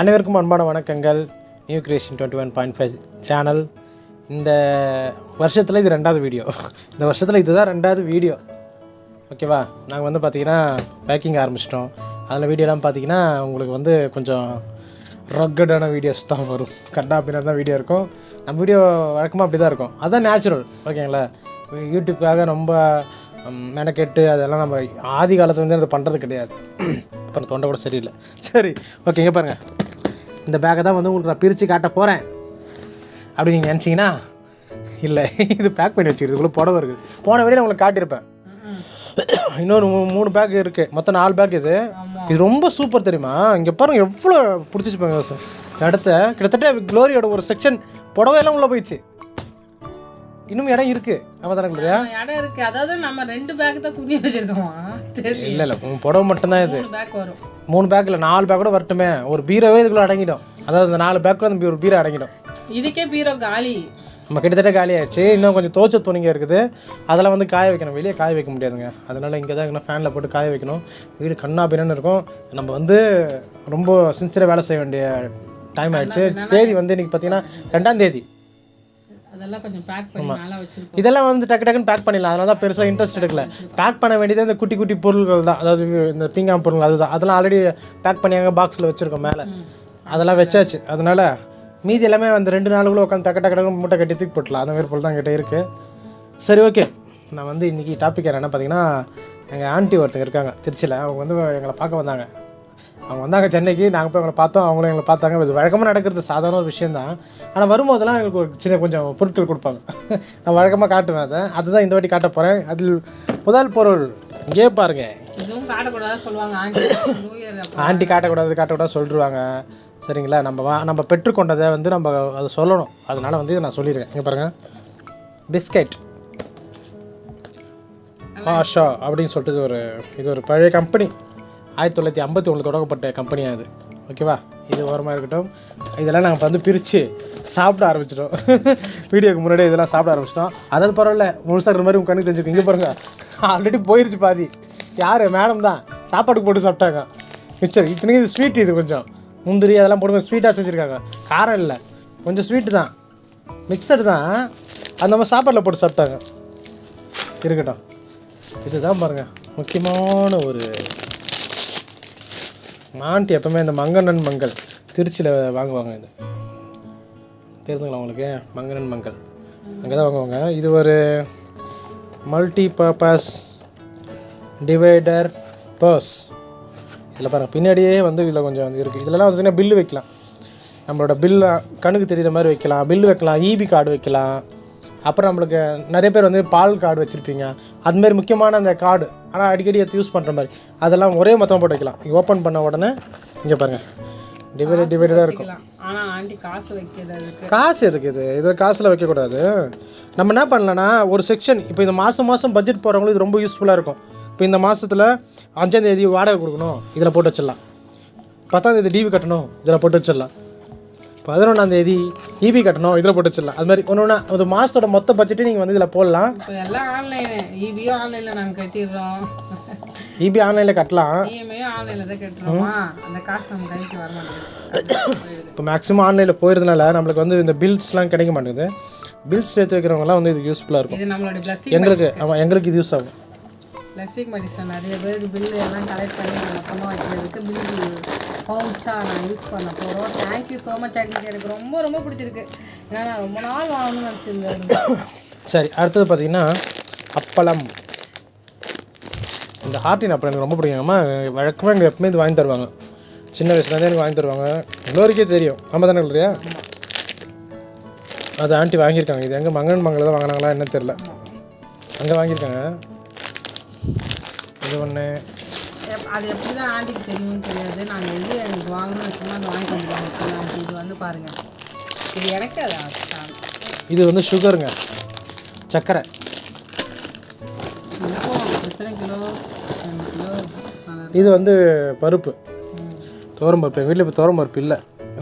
அனைவருக்கும் அன்பான வணக்கங்கள். New creation twenty one point five channel இந்த வருஷத்தில் இது ரெண்டாவது வீடியோ இந்த வருஷத்தில் இதுதான் ரெண்டாவது வீடியோ ஓகேவா நாங்கள் வந்து பார்த்திங்கன்னா பேக்கிங் ஆரம்பிச்சிட்டோம். அதில் வீடியோலாம் பார்த்தீங்கன்னா உங்களுக்கு வந்து கொஞ்சம் ரக்கடான வீடியோஸ் தான் வரும். கண்டா பின்னா தான் வீடியோ இருக்கும். நம்ம வீடியோ வழக்கமாக அப்படி தான் இருக்கும் அதுதான் நேச்சுரல் ஓகேங்களா யூடியூப்காக ரொம்ப மெனக்கெட்டு அதெல்லாம் நம்ம ஆதி காலத்துலேருந்து அது அதை பண்ணுறது கிடையாது. அப்புறம் தொண்டை கூட சரியில்லை. சரி ஓகேங்க பாருங்கள் இந்த பேக்கை தான் வந்து உங்களுக்கு நான் பிரித்து காட்ட போகிறேன் அப்படி நீங்கள் நினச்சிங்கன்னா இல்லை இது பேக் பண்ணி வச்சுக்கிறது. இதுக்குள்ளே புடவை இருக்குது. போன வெளியில் உங்களுக்கு காட்டியிருப்பேன். இன்னொரு மூணு பேக் இருக்குது மொத்தம் நாலு பேக் இது. இது ரொம்ப சூப்பர் தெரியுமா? இங்கே பாருங்க எவ்வளோ பிடிச்சிச்சு பாருங்க சார் இடத்த கிட்டத்தட்ட க்ளோரியோட ஒரு செக்ஷன் புடவையெல்லாம் உள்ளே போயிடுச்சு. இன்னும் இடம் இருக்குது ஆமாம் தானே இல்லையா இடம் இருக்கு. அதாவது நம்ம ரெண்டு பேக் தான் துணி வச்சிருக்கோமா? இல்லை இல்லை உன் புடவை மட்டும்தான் இது. பேக் வரும். மூணு பேக் இல்லை நாலு பேக் கூட வரட்டுமே. ஒரு பீரோவே இதுக்குள்ளே அடங்கிடும். அதாவது இந்த நாலு பேக்கில் அந்த ஒரு பீரோ அடங்கிடும். இதுக்கே பீரோ காலி. நம்ம கிட்டத்தட்ட காலி ஆயிடுச்சு. இன்னும் கொஞ்சம் தோச்ச துணிங்க இருக்குது. அதெல்லாம் வந்து காய வைக்கணும். வெளியே காய வைக்க முடியாதுங்க. அதனால் இங்கே தான் இன்னும் ஃபேனில் போட்டு காய வைக்கணும். வீடு கண்ணா பின்னு இருக்கும். நம்ம வந்து ரொம்ப சின்சியராக வேலை செய்ய வேண்டிய டைம் ஆயிடுச்சு. தேதி வந்து இன்னைக்கு பார்த்தீங்கன்னா ரெண்டாம் தேதி. அதெல்லாம் கொஞ்சம் பேக் பண்ணி நல்லா வச்சிருக்கோம் இதெல்லாம் வந்து டக்கு டக்குன்னு பேக் பண்ணிடலாம். அதனால தான் பெருசாக இன்ட்ரெஸ்ட் எடுக்கல. பேக் பண்ண வேண்டியது இந்த குட்டி குட்டி பொருள்கள் தான். அதாவது இந்த பீங்கான் பொருள் அதுதான். அதெல்லாம் ஆல்ரெடி பேக் பண்ணி அங்கே பாக்ஸில் வச்சுருக்கோம் மேலே. அதெல்லாம் வச்சாச்சு. அதனால மீதி எல்லாமே அந்த ரெண்டு நாளுக்குள்ள உட்காந்து டக்கு டக்கு டக்குன்னு மூட்டை கட்டி தூக்கி போட்டலாம் அந்த மாதிரி பொருள் தான் என்கிட்ட இருக்குது சரி ஓகே நான் வந்து இன்றைக்கி டாபிக் என்ன பார்த்தீங்கன்னா எங்கள் ஆண்டி ஒருத்தங்க இருக்காங்க. திருச்சியில். அவங்க வந்து எங்களை பார்க்க வந்தாங்க. அவங்க வந்தாங்க சென்னைக்கு நாங்கள் போய் அவங்கள பார்த்தோம். அவங்களும் எங்களை பார்த்தாங்க. இது வழக்கமாக நடக்கிறது சாதாரண ஒரு விஷயந்தான் ஆனால் வரும்போதெல்லாம் எங்களுக்கு ஒரு சின்ன கொஞ்சம் பொருட்கள் கொடுப்பாங்க. நான் வழக்கமாக காட்டுவேன் அதை. அதுதான் இந்த வாட்டி காட்ட போகிறேன் அதில் முதல் பொருள் இங்கே பாருங்க. ஆண்டி காட்டக்கூடாது காட்டக்கூடாது சொல்லிடுவாங்க சரிங்களா? நம்ம வா நம்ம பெற்றுக்கொண்டதை வந்து நம்ம அதை சொல்லணும். அதனால வந்து இதை நான் சொல்லிடுறேன். இங்கே பாருங்கள் பிஸ்கெட் ஆஷா அப்படின்னு சொல்லிட்டு ஒரு இது ஒரு பழைய கம்பெனி ஆயிரத்தி தொள்ளாயிரத்தி ஐம்பத்தி ஒன்று தொடங்கப்பட்ட கம்பெனியாக அது. ஓகேவா இது ஓரமாக இருக்கட்டும். இதெல்லாம் நாங்கள் வந்து பிரித்து சாப்பிட ஆரம்பிச்சிட்டோம். வீடியோக்கு முன்னாடியே இதெல்லாம் சாப்பிட ஆரம்பிச்சிட்டோம். அதாவது பரவாயில்ல. முழுசாக இருக்கிற மாதிரி உங்கள் கண்ணுக்கு தெரிஞ்சுக்கோங்க இங்கே பாருங்க. ஆல்ரெடி போயிருச்சு பாதி. யார்? மேடம் தான். சாப்பாட்டுக்கு போட்டு சாப்பிட்டாங்க. மிச்சர் இத்தனைக்கும் இது ஸ்வீட் இது கொஞ்சம். முந்திரி அதெல்லாம் போட்டு ஸ்வீட்டாக செஞ்சுருக்காங்க. காரம் இல்லை. கொஞ்சம் ஸ்வீட்டு தான். மிக்சர் தான். அந்த நம்ம சாப்பாட்டில் போட்டு சாப்பிட்டாங்க. இருக்கட்டும். இதுதான் பாருங்கள் முக்கியமான ஒரு நான்ட்டு எப்பவுமே இந்த மங்கண்ணன் மங்கள் திருச்சியில் வாங்குவாங்க இது. தெரிஞ்சுங்களா உங்களுக்கு? மங்கனன் மங்கள். அங்கே தான் வாங்குவாங்க. இது ஒரு மல்டி பர்பஸ் டிவைடர் பர்ஸ் இதில் பாருங்கள் பின்னாடியே வந்து இதில் கொஞ்சம் வந்து இருக்குது இதெல்லாம் வந்து பில்லு வைக்கலாம். நம்மளோட பில்லு கண்ணுக்கு தெரியுற மாதிரி வைக்கலாம். பில்லு வைக்கலாம் இபி கார்டு வைக்கலாம். அப்புறம் நம்மளுக்கு நிறைய பேர் வந்து பால் கார்டு வச்சுருப்பீங்க. அதுமாரி முக்கியமான அந்த கார்டு. ஆனால் அடிக்கடி எடுத்து யூஸ் பண்ணுற மாதிரி. அதெல்லாம் ஒரே மொத்தமாக போட்டு வைக்கலாம். ஓப்பன் பண்ண உடனே இங்கே பாருங்கள் டிவைடட் டிவைடடாக இருக்கும். காசு எதுக்கு இது? இது காசில் வைக்கக்கூடாது நம்ம என்ன பண்ணலாம்னா ஒரு செக்ஷன் இப்போ இந்த மாதம் மாதம் பட்ஜெட் போகிறவங்களுக்கு இது ரொம்ப யூஸ்ஃபுல்லாக இருக்கும். இப்போ இந்த மாதத்தில் அஞ்சாந்தேதி வாடகை கொடுக்கணும். இதில் போட்டு வச்சிடலாம். பத்தாந்தேதி டிவி கட்டணும். இதில் போட்டு வச்சிடலாம். பதினொன்றாந்தேதி இபி கட்டணும் இதில் போட்டு வச்சிடலாம். அது மாதிரி ஒன்று ஒன்றா ஒரு மாதத்தோட மொத்த பட்ஜெட்டே நீங்கள் வந்து இதில் போடலாம். இப்போ எல்லாம் ஆன்லைனு இபியும் ஆன்லைனில் நாங்கள் கட்டிடுறோம். இபி ஆன்லைனில் கட்டலாம். இஎம்ஐயும் ஆன்லைனில் தான் கட்டுறோமா? அந்த காசு நம்ம கைக்கு வர மாட்டேங்குது. இப்போ மேக்ஸிமம் ஆன்லைனில் போயிருந்தனால நம்மளுக்கு வந்து இந்த பில்ஸ்லாம் கிடைக்க மாட்டேங்குது. பில்ஸ் சேர்த்து வைக்கிறவங்கலாம் வந்து இது யூஸ்ஃபுல்லாக இருக்கும். இது நம்மளோட பிளஸிங் எங்களுக்கு ஆமாம் எங்களுக்கு இது யூஸ் ஆகும். பிளஸிங் மெடிசன் நிறைய பேருக்கு பில்லு எல்லாம் கலெக்ட் பண்ணி மொத்தமாக வைக்கிறதுக்கு பில்லு பவுச்சாக நான் யூஸ் பண்ண போகிறோம் தேங்க்யூ ஸோ மச் ஆக்டிவிட்டி எனக்கு ரொம்ப ரொம்ப பிடிச்சிருக்கு. ஏன்னா நான் ரொம்ப நாள் வாங்கணும்னு நினச்சிருந்தேன். சரி அடுத்தது பார்த்தீங்கன்னா அப்பளம். இந்த ஹார்டின் அப்பளம் எனக்கு ரொம்ப பிடிக்கும்மா வழக்கமாக எங்கள் எப்பவுமே இது வாங்கி தருவாங்க. சின்ன வயசுலேருந்தே எனக்கு வாங்கி தருவாங்க. எல்லோருக்கே தெரியும். ஆமாம் தானே இல்லையா? அது ஆண்டி வாங்கியிருக்காங்க. இது எங்கே மங்கன் மங்களில் தான் வாங்கினாங்களா என்ன தெரில அங்கே வாங்கியிருக்காங்க. இது ஒன்று அது எப்படி தான் ஆண்டிக்கு தெரியும்னு தெரியாது. நாங்கள் எது எனக்கு வாங்கணும்னு வச்சோம்னா அதை வாங்கி ஆண்டி இது வந்து பாருங்கள் இது எனக்கு அது. இது வந்து சுகருங்க சர்க்கரை எத்தனை கிலோ. இது வந்து பருப்பு. ம். துவரம் பருப்பு. எங்கள் வீட்டில் இப்போ துவரம் பருப்பு இல்லை.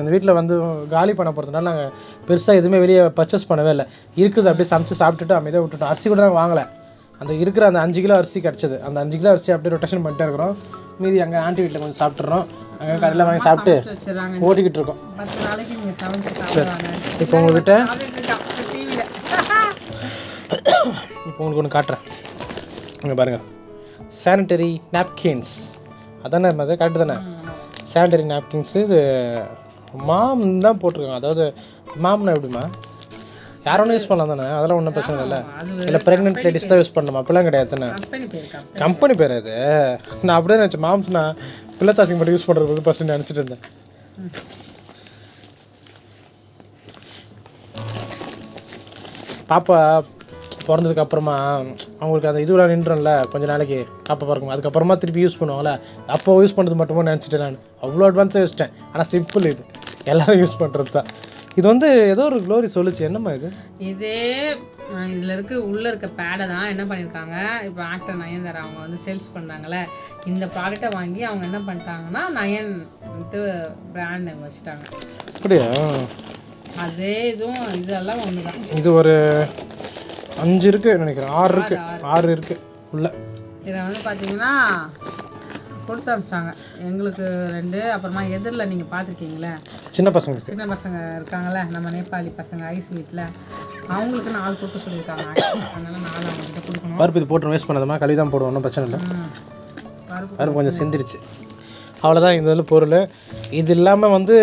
இந்த வீட்டில் வந்து காலி பண்ண போகிறதுனால நாங்கள் பெருசாக எதுவுமே வெளியே பர்ச்சேஸ் பண்ணவே இல்லை. இருக்குது அப்படியே சமைச்சு சாப்பிட்டுட்டு அமைதியாக விட்டுட்டோம். அரிசி கூட தான் வாங்கலை. அந்த இருக்கிற அந்த அஞ்சு கிலோ அரிசி கிடச்சிது. அந்த அஞ்சு கிலோ அரிசி அப்படியே ரொட்டேஷன் பண்ணிட்டே இருக்கிறோம். மீதி அங்கே ஆண்டி வீட்டில் கொஞ்சம் சாப்பிட்றோம் அங்கே கடையில் வாங்கி சாப்பிட்டு ஓட்டிக்கிட்டு இருக்கோம். சாப்பிடுவாங்க இப்போ உங்ககிட்ட இப்போ உங்களுக்கு ஒன்று காட்டுறேன். இங்கே பாருங்கள் சானிட்டரி நாப்கின்ஸ் அதானே அது கரெக்டு தானே? சானிட்டரி நாப்கின்ஸு இது மாம் தான் போட்டிருக்காங்க. அதாவது மாம்னா எப்படிமா யார் ஒன்றும் யூஸ் பண்ணலாம் தானே? அதெல்லாம் ஒன்றும் பிரச்சனை இல்லை இல்லை ப்ரெக்னென்ட் லேடிஸ் தான் யூஸ் பண்ணணுமா? அப்படிலாம் கிடையாது தானே? கம்பெனி பேர் அது நான் அப்படியே நினச்சேன். மாம்ஸ்னா பிள்ளைத்தாசிங்க மட்டும் யூஸ் பண்ணுறது ஃபஸ்ட்டு நினச்சிட்டு இருந்தேன். பாப்பா பிறந்ததுக்கு அப்புறமா அவங்களுக்கு அந்த இதுவெலாம் நின்றோம்ல கொஞ்ச நாளைக்கு பாப்பா பிறக்கும். அதுக்கப்புறமா திருப்பி யூஸ் பண்ணுவாங்கல்ல அப்போ யூஸ் பண்ணுறது மட்டுமே நினச்சிட்டேன் நான். அவ்வளோ அட்வான்ஸாக யூஸ்ட்டேன் ஆனால் சிம்பிள் இது. எல்லாரும் யூஸ் பண்ணுறது தான் இது வந்து ஏதோ ஒரு க்ளோரி சொல்லுச்சு. என்னம்மா இது? இதே இதுல இருக்க உள்ள இருக்க பேடை தான் என்ன பண்ணியிருக்காங்க இப்போ ஆக்டர் நயன்தாரா அவங்க வந்து சேல்ஸ் பண்ணாங்கல்ல இந்த ப்ராடக்டை வாங்கி அவங்க என்ன பண்ணிட்டாங்கன்னா நயன் பிராண்ட் நேம் வச்சுட்டாங்க. அப்படியா? அதே இதுவும் இதெல்லாம் ஒன்று தான் இது ஒரு அஞ்சு இருக்குது நினைக்கிறேன். ஆறு இருக்குது ஆறு இருக்குது உள்ள. இதை வந்து பார்த்தீங்கன்னா கொடுத்து அனுப்பிச்சாங்க. எங்களுக்கு ரெண்டு அப்புறமா எதிரில் நீங்கள் பார்த்துருக்கீங்களே? சின்ன பசங்களுக்கு. சின்ன பசங்க இருக்காங்கல்ல நம்ம நேபாளி பசங்க ஐஸ் வீட்டில் அவங்களுக்கு நாலு கொடுக்க சொல்லியிருக்காங்க. அதனால நாலு அவங்ககிட்ட கொடுக்கணும். பருப்பு இது போட்டு வேஸ்ட் பண்ணாதமா கழுவி தான் போடுவோம் ஒன்றும் பிரச்சனை இல்லை. பருப்பு கொஞ்சம் சிந்திருச்சு. அவ்வளோதான் இது வந்து பொருள். இது இல்லாமல் வந்து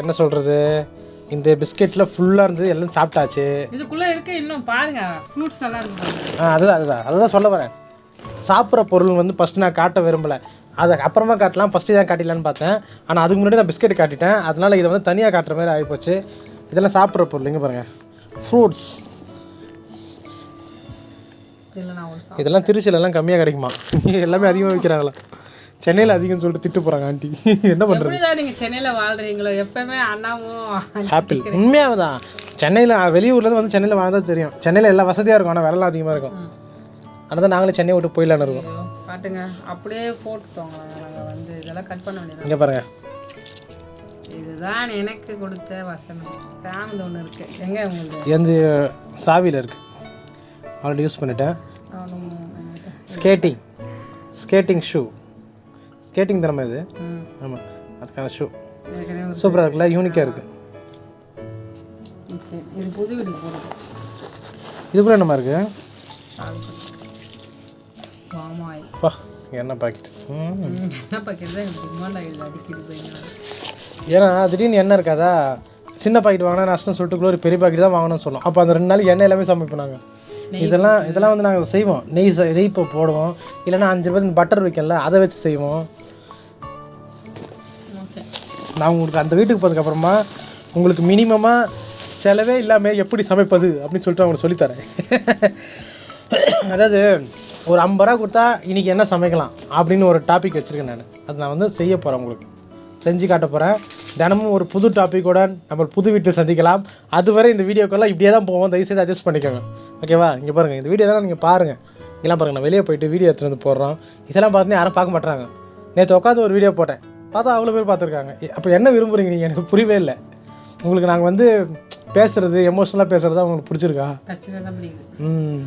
என்ன சொல்கிறது இந்த பிஸ்கெட்டில் ஃபுல்லாக இருந்தது எல்லாம் சாப்பிட்டாச்சு. இதுக்குள்ளே இருக்க இன்னும் பாருங்க ஃப்ரூட்ஸ் எல்லாம் இருக்கு ஆ அதுதான் அதுதான். அதுதான் சொல்ல வரேன். சாப்பிட்ற பொருள் வந்து ஃபஸ்ட் நான் காட்ட விரும்பலை. அதை அப்புறமா காட்டலாம் ஃபஸ்ட்டு தான் காட்டிடலான்னு பார்த்தேன். ஆனால் அதுக்கு முன்னாடி நான் பிஸ்கெட் காட்டிட்டேன். அதனால இதை வந்து தனியாக காட்டுற மாதிரி ஆகிப்போச்சு. இதெல்லாம் சாப்பிட்ற பொருள் இங்கே பாருங்கள் ஃப்ரூட்ஸ் இதெல்லாம் திருச்சியிலலாம் கம்மியாக கிடைக்குமா? எல்லாமே அதிகமாக விற்கிறாங்களா சென்னையில் அதிகம்னு சொல்லிட்டு திட்டு போகிறாங்க ஆண்டி என்ன பண்ணுறது நீங்கள் சென்னையில் வாழ்றீங்களோ? எப்பவுமே அண்ணாவும் ஆப்பிள் உண்மையாக தான் சென்னையில் வெளியூர்லேருந்து வந்து சென்னையில் தான் தெரியும். சென்னையில் எல்லா வசதியாக இருக்கும் ஆனால் விலைலாம் அதிகமாக இருக்கும். அதனால் தான் நாங்களே சென்னை விட்டு போயிடலான்னு இருக்கோம். காட்டுங்க. அப்படியே போட்டுட்டோங்க நாங்கள் வந்து இதெல்லாம் கட் பண்ண வேண்டியது இங்கே பாருங்கள் இதுதான் எனக்கு கொடுத்த வசனம். சாமி ஒன்று இருக்கு. எங்க உங்களுக்கு எந்த சாவியில் இருக்குது ஆல்ரெடி யூஸ் பண்ணிட்டேன். ஸ்கேட்டிங் ஸ்கேட்டிங் ஷூ ஸ்கேட்டிங் திறமை இது? ம். ஆமாம் அதுக்கான ஷூ சூப்பராக இருக்குல்ல? யூனிக்காக இருக்குது சரி, இது புது வீட்டுக்கு போடுது இது கூட என்னமா இருக்குது பாமாயில். பா எண்ணெய் பாக்கெட் என்ன பாக்கெட் தான் எனக்கு டிமாண்ட் அடிக்கடி போய் ஏன்னா திடீர்னு எண்ணெய் இருக்காதா? சின்ன பாக்கெட் வாங்கினா நஷ்டம் சொல்லிட்டு ஒரு பெரிய பாக்கெட் தான் வாங்கணும்னு சொல்லும் அப்போ அந்த ரெண்டு நாளைக்கு எண்ணெய் எல்லாமே சமைப்போம் நாங்கள் இதெல்லாம் இதெல்லாம் வந்து நாங்கள் செய்வோம். நெய் நெய் இப்போ போடுவோம். இல்லைன்னா அஞ்சு ரூபாய் பட்டர் வைக்கல அதை வச்சு செய்வோம். நான் உங்களுக்கு அந்த வீட்டுக்கு போனதுக்கப்புறமா உங்களுக்கு மினிமமாக செலவே இல்லாமல் எப்படி சமைப்பது அப்படின்னு சொல்லிட்டு அவங்களுக்கு சொல்லித்தரேன் அதாவது ஒரு ஐம்பது ரூபா கொடுத்தா இன்றைக்கி என்ன சமைக்கலாம் அப்படின்னு ஒரு டாபிக் வச்சுருக்கேன் நான். அது நான் வந்து செய்ய போகிறேன் உங்களுக்கு. செஞ்சு காட்ட போகிறேன் தினமும் ஒரு புது டாப்பிக்கோட நம்ம புது வீட்டில் சந்திக்கலாம். அதுவரை இந்த வீடியோக்கெல்லாம் இப்படியே தான் போவோம். தயவுசெய்து அட்ஜஸ்ட் பண்ணிக்கோங்க. ஓகேவா இங்கே பாருங்கள் இந்த வீடியோ தான் நீங்கள் பாருங்கள் இதெல்லாம் பாருங்கள் நான் வெளியே போயிட்டு வீடியோ எடுத்துகிட்டு வந்து போடுறோம். இதெல்லாம் பார்த்து யாரும் பார்க்க மாட்டாங்க நேற்று உட்காந்து ஒரு வீடியோ போட்டேன். பார்த்தா அவ்வளோ பேர் பார்த்துருக்காங்க. அப்போ என்ன விரும்புகிறீங்க நீங்கள் எனக்கு புரியவே இல்லை. உங்களுக்கு நாங்கள் வந்து பேசுகிறது எமோஷ்னலாக பேசுகிறது உங்களுக்கு பிடிச்சிருக்கா? ம்.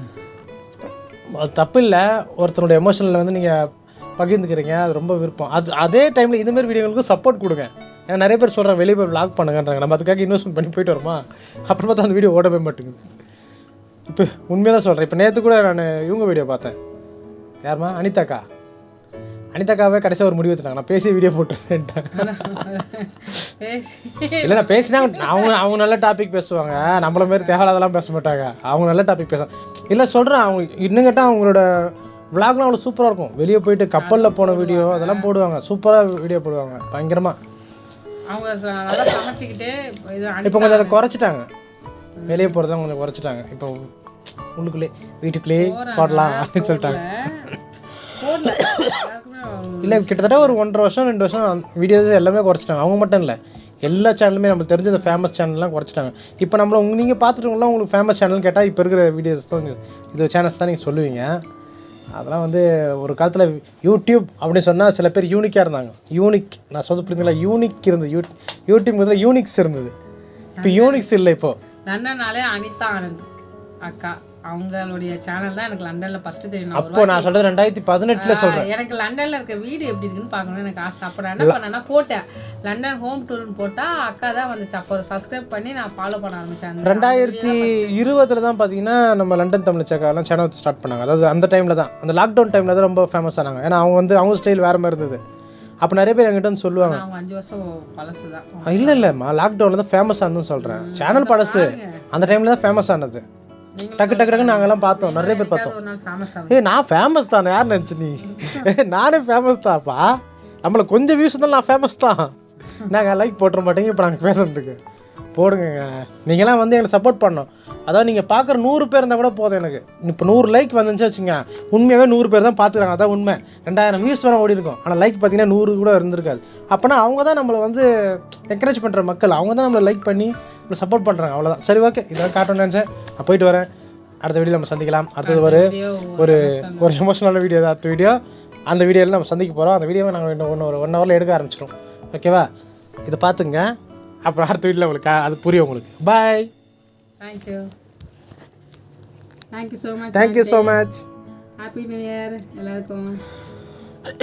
தப்பு இல்லை ஒருத்தரோட எமோஷனில் வந்து நீங்கள் பகிர்ந்துக்கிறீங்க. அது ரொம்ப விருப்பம். அது அதே டைமில் இதுமாரி வீடியோங்களுக்கும் சப்போர்ட் கொடுங்க. ஏன்னா நிறைய பேர் சொல்கிறாங்க வெளியே போய் லாக் பண்ணுங்கன்றாங்க. நம்ம அதுக்காக இன்வெஸ்ட்மெண்ட் பண்ணி போயிட்டு வருமா? அப்புறம் பார்த்தா அந்த வீடியோ ஓடவே மாட்டேங்குது. இப்போ உண்மையாக தான் சொல்கிறேன் இப்போ நேற்று கூட நான் இவங்க வீடியோ பார்த்தேன். யாருமா? அனிதாக்கா? அனிதாக்காவே கடைசியாக ஒரு முடிவு வச்சுட்டாங்க நான் பேசி வீடியோ போட்டுருந்தேன் பேசி இல்லை நான் பேசினா அவங்க அவங்க நல்ல டாபிக் பேசுவாங்க. நம்மள மாரி தேவையில்லாதெல்லாம் பேச மாட்டாங்க. அவங்க நல்ல டாபிக் பேசுவாங்க இல்லை சொல்கிறேன் அவங்க இன்னும் கேட்டால் அவங்களோட விளாக்லாம் அவ்வளோ சூப்பராக இருக்கும். வெளியே போயிட்டு கப்பலில் போன வீடியோ அதெல்லாம் போடுவாங்க. சூப்பராக வீடியோ போடுவாங்க. பயங்கரமாக அவங்க நல்லா சமைச்சிக்கிட்டு இப்போ கொஞ்சம் அதை குறைச்சிட்டாங்க. வெளியே போகிறத கொஞ்சம் குறைச்சிட்டாங்க. இப்போ உள்ளுக்குள்ளே வீட்டுக்குள்ளேயே போடலாம் அப்படின்னு சொல்லிட்டாங்க. போடல. இல்லை கிட்டத்தட்ட ஒரு ஒன்றரை வருஷம் ரெண்டு வருஷம் வீடியோஸ் எல்லாமே குறைச்சிட்டாங்க. அவங்க மட்டும் இல்லை எல்லா சேனலுமே நம்மளுக்கு தெரிஞ்ச இந்த ஃபேமஸ் சேனல்லாம் குறைச்சிட்டாங்க. இப்போ நம்மள உங்க நீங்கள் பார்த்துட்டுங்களா உங்களுக்கு ஃபேமஸ் சேனல் கேட்டால் இப்போ இருக்கிற வீடியோஸ் தான் இது சேனல்ஸ் தான் நீங்கள் சொல்லுவீங்க. அதெல்லாம் வந்து ஒரு காலத்தில் யூடியூப் அப்படின்னு சொன்னால் சில பேர் யூனிக்காக இருந்தாங்க. யூனிக் நான் சொல்ல புரியுதுங்களா யூனிக் இருந்தது. யூ யூடியூப்ங்கிறதுல யூனிக்ஸ் இருந்தது. இப்போ யூனிக்ஸ் இல்லை இப்போது அனிதா ஆனந்த் அக்கா. அவங்களுடைய சேனல் தான் எனக்கு லண்டன்ல ஃபர்ஸ்ட் தெரியும். அப்போ நான் சொல்கிறது ரெண்டாயிரத்தி பதினெட்டில் சொல்கிறேன் எனக்கு லண்டன்ல இருக்க வீடு எப்படி இருக்குன்னு பார்க்கணும்னு எனக்கு ஆசை. அப்போ நான் என்ன பண்ணேன்னா போட்டேன். லண்டன் ஹோம் டூர்னு போட்டா அக்கா தான் வந்துச்சு. அப்போ சப்ஸ்கிரைப் பண்ணி நான் ஃபாலோ பண்ண ஆரம்பிச்சேன். அந்த- ரெண்டாயிரத்தி இருபதுல தான் பார்த்தீங்கன்னா நம்ம லண்டன் தமிழ் சேக்காலாம் சேனல் ஸ்டார்ட் பண்ணாங்க. அதாவது அந்த டைமில் தான். அந்த லாக்டவுன் டைமில் தான் ரொம்ப ஃபேமஸ் ஆனாங்க. ஏன்னா அவங்க வந்து அவங்க ஸ்டைல் வேறு மாதிரி இருந்தது. அப்போ நிறைய பேர் என்கிட்ட வந்து சொல்லுவாங்க. அஞ்சு வருஷம் பழசு தான். இல்லை இல்லைம்மா லாக்டவுனில் தான் ஃபேமஸ் ஆனதுன்னு சொல்கிறேன் சேனல் பழசு. அந்த டைமில் தான் ஃபேமஸ் ஆனது. டக்கு டக்கு டக்குன்னு நாங்கெல்லாம் பார்த்தோம். நிறைய பேர் பார்த்தோம். ஏய் நான் ஃபேமஸ் தானே? யார் நினச்சி நீ? நானே ஃபேமஸ் தான்ப்பா நம்மளை கொஞ்சம் வியூஸ் தான் நான் ஃபேமஸ் தான். நாங்கள் லைக் போட்டுற மாட்டேங்க இப்போ நாங்கள் பேசுறதுக்கு. போடுங்க நீங்களாம் வந்து எங்களை சப்போர்ட் பண்ணோம் அதாவது நீங்கள் பார்க்குற நூறு பேர் இருந்தால் கூட போதும் எனக்கு. இப்போ நூறு லைக் வந்துச்சு வச்சுங்க உண்மையாகவே நூறு பேர் தான் பார்த்துக்கிறாங்க. அதான் உண்மை. ரெண்டாயிரம் வியூஸ் வர ஓடி இருக்கும். ஆனால் லைக் பார்த்தீங்கன்னா நூறு கூட இருந்திருக்காது. அப்போனா அவங்க தான் நம்மளை வந்து என்கரேஜ் பண்ணுற மக்கள். அவங்க தான் நம்மளை லைக் பண்ணி நம்மளை சப்போர்ட் பண்ணுறாங்க அவ்வளோதான் சரி ஓகே இதான் காட்டணும்னு நினச்சேன். நான் போயிட்டு வரேன். அடுத்த வீடியோ நம்ம சந்திக்கலாம். அடுத்தது ஒரு ஒரு ஒரு எமோஷனலான வீடியோ தான். அடுத்த வீடியோ அந்த வீடியோவில் நம்ம சந்திக்க போகிறோம் அந்த வீடியோவை நாங்கள் இன்னும் ஒன்று ஒரு ஒன் ஹவரில் எடுக்க ஆரம்பிச்சிடும் ஓகேவா இதை பார்த்துங்க. அப்புறம் அடுத்த வீட்டில் உங்களுக்கு அது புரியும் உங்களுக்கு. Bye thank you thank you so much thank you so much happy new year எல்லாருக்கும்.